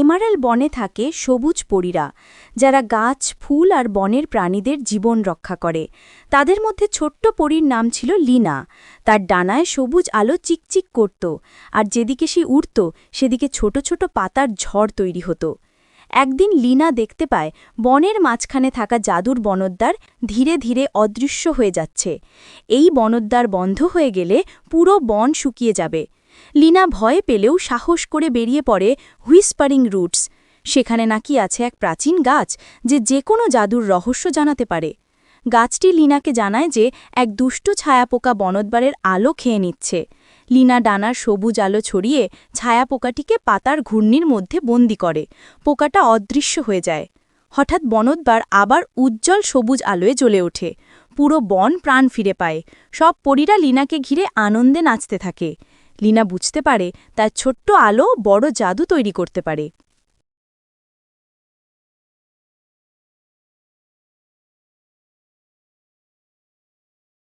Emerald বনে থাকে সবুজ পরীরা, যারা গাছ, ফুল আর বনের প্রাণীদের জীবন রক্ষা করে। তাদের মধ্যে ছোট্ট পরীর নাম ছিল লিনা। তার ডানায় সবুজ আলো চিকচিক করত, আর যেদিকে সে উড়ত, সেদিকে ছোট ছোট পাতার ঝড় তৈরি হতো। একদিন লিনা দেখতে পায়, বনের মাঝখানে থাকা জাদুর বনদ্বার ধীরে ধীরে অদৃশ্য হয়ে যাচ্ছে। এই বনদ্বার বন্ধ হয়ে গেলে পুরো বন শুকিয়ে যাবে। লিনা ভয়ে পেলেও সাহস করে বেরিয়ে পড়ে হুইসপারিং রুটস সেখানে নাকি আছে এক প্রাচীন গাছ যে যে কোনো জাদুর রহস্য জানাতে পারে। গাছটি লিনাকে জানায় যে এক দুষ্ট ছায়াপোকা বনদ্বারের আলো খেয়ে নিচ্ছে। লিনা ডানার সবুজ আলো ছড়িয়ে ছায়াপোকাটিকে পাতার ঘূর্ণির মধ্যে বন্দি করে। পোকাটা অদৃশ্য হয়ে যায়। হঠাৎ বনদ্বার আবার উজ্জ্বল সবুজ আলোয় জ্বলে ওঠে। পুরো বন প্রাণ ফিরে পায়। সব পরীরা লিনাকে ঘিরে আনন্দে নাচতে থাকে। লিনা বুঝতে পারে তার ছোট্ট আলো বড় জাদু তৈরি করতে পারে।